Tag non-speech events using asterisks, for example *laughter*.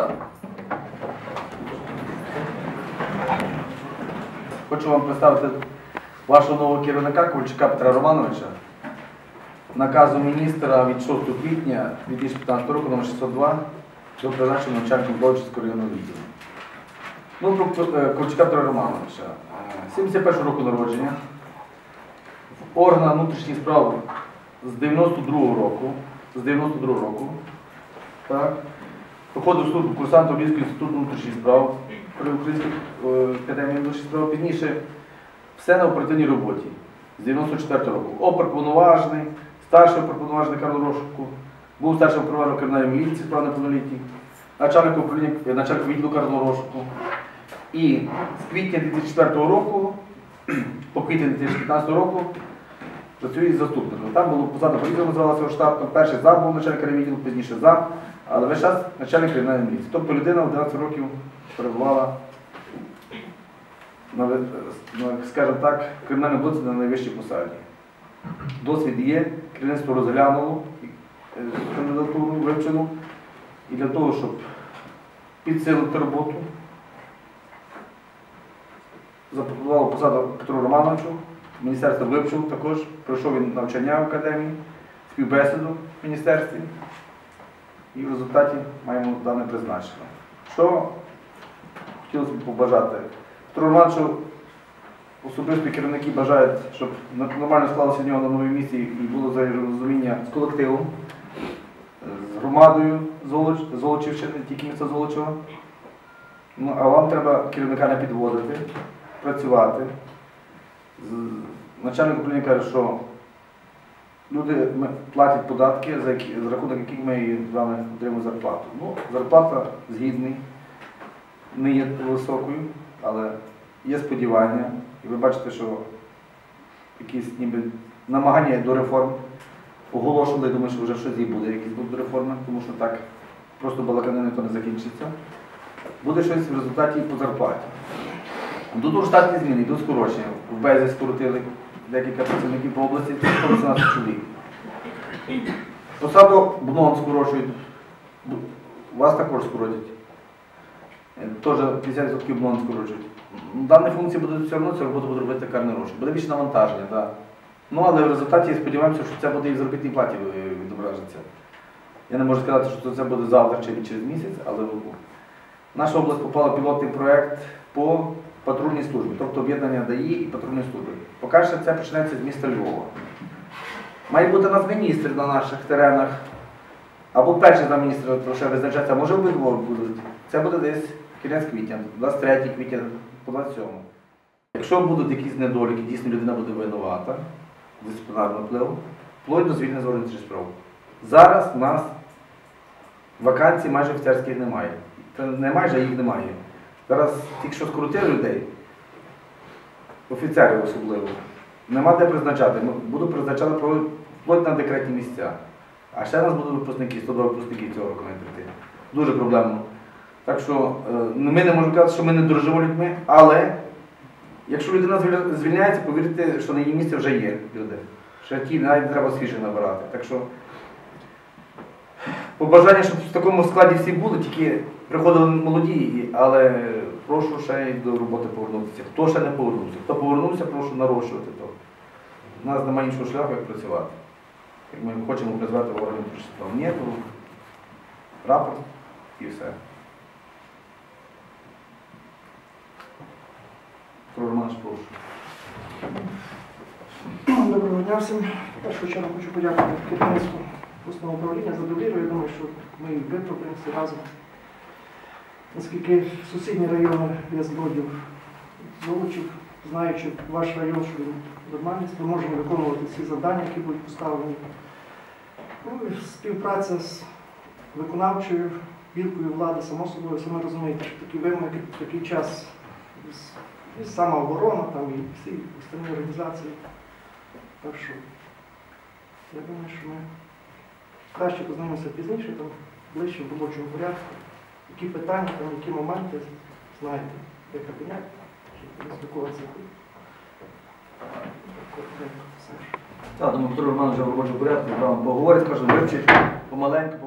Так. Хочу вам представити вашого нового керівника Ковальчука Петра Романовича. Наказу міністра від 6 квітня 2015 року номер 602 до призначення начальником Злочинського районного відділу. Ну, про е, Ковальчука Петра Романовича. Е, 71 року народження. В органах внутрішніх справ з 92 року. З 92 року. Так. Проходив службу курсантом Львівського інституту внутрішніх справ при Українській е, академії внутрішніх справ. Пізніше все на оперативній роботі з 94 року. Опер повноважений, старший опер повноважений Карло Рошку, був старшим оперувальником кримінальної міліції справ неповнолітніх, начальник управління, е, начальник відділу Карло Рошку. І з квітня 2004 року *clears throat* по квітень 2015 року працює заступником. Там було посада поліції називалася штаб, там перший зам був начальник відділу, пізніше зам, але весь час начальник кримінальної міліції. Тобто людина в 12 років перебувала на, скажімо так, кримінальному блоці на найвищій посаді. Досвід є, керівництво розглянуло е, кандидатуру вивчено. І для того, щоб підсилити роботу, запропонувало посаду Петру Романовичу, міністерство вивчило також, пройшов він навчання в академії, співбесіду в міністерстві. І в результаті маємо дане призначення. Що хотілося б побажати? Романовичу особисто керівники бажають, щоб нормально склалося в нього на новому місці і було взаєморозуміння з колективом, з громадою Золоч- Золочівщини, тільки міста Золочева. Ну, а вам треба керівника не підводити, працювати. Начальник управління каже, що люди платять податки, за, які, за рахунок яких ми вами отримуємо зарплату. Ну, зарплата згідний, не є високою, але є сподівання. І ви бачите, що якісь ніби намагання до реформ оголошували, я думаю, що вже щось і буде, якісь будуть реформи, тому що так просто балаканини то не закінчиться. Буде щось в результаті по зарплаті. Тут штатні зміни, йдуть скорочення. В Безі скоротили декілька працівників по області, це 118 чоловік. Посаду БНОН скорочують, вас також скоротять. Е, Теж 50% БНОН скорочують. Дані функції будуть все одно, цю роботу буде робити карний розшук. Буде більше навантаження, так. Ну, але в результаті сподіваємося, що це буде і в заробітній платі е, відображиться. Я не можу сказати, що це буде завтра чи через місяць, але наша область попала в пілотний проєкт по патрульній службі, тобто об'єднання ДАІ і патрульної служби. Поки що це почнеться з міста Львова. Має бути нас міністр на наших теренах, або перший замміністра лише визначається, може обидва будуть. Це буде десь кінець квітня, 23 квітня по 27. Якщо будуть якісь недоліки, дійсно людина буде винувата, дисциплінарного впливу, вплоть до звільнення з органів справ. Зараз у нас вакансій майже офіцерських немає. Не майже, а їх немає. Зараз тільки що скоротили людей, офіцерів особливо, нема де призначати. Буду призначати вплоть на декретні місця. А ще нас будуть випускники, 102 випускники цього року мають прийти. Дуже проблемно. Так що е, ну, ми не можемо казати, що ми не дорожимо людьми, але якщо людина звільняється, повірте, що на її місці вже є люди. Ще ті навіть треба свіже набирати. Так що побажання, щоб в такому складі всі були, тільки приходили молоді, але прошу ще й до роботи повернутися. Хто ще не повернувся? Хто повернувся, прошу нарощувати то. У нас немає іншого шляху, як працювати. Як ми хочемо працювати в органі. Ні, то рапорт і все. Про прошу. Доброго дня всім. В першу чергу хочу подякувати керівництву обласного управління за. Я думаю, що ми і виправдаємося разом. Оскільки сусідні райони я згодів Золочів, знаючи ваш район, що він нормальний, ми можемо виконувати всі завдання, які будуть поставлені. Ну, співпраця з виконавчою білкою влади, само собою, саме розумієте, що такі вимоги, такий час і самооборона, там і всі остальні організації. Так що я думаю, що ми краще познайомимося пізніше, там, ближче в робочому порядку. Які питання, там, які моменти, знаєте, де кабінет, щоб спілкуватися. Так, думаю, Петро Роман вже в робочому порядку, поговорить, кожен вивчить помаленьку,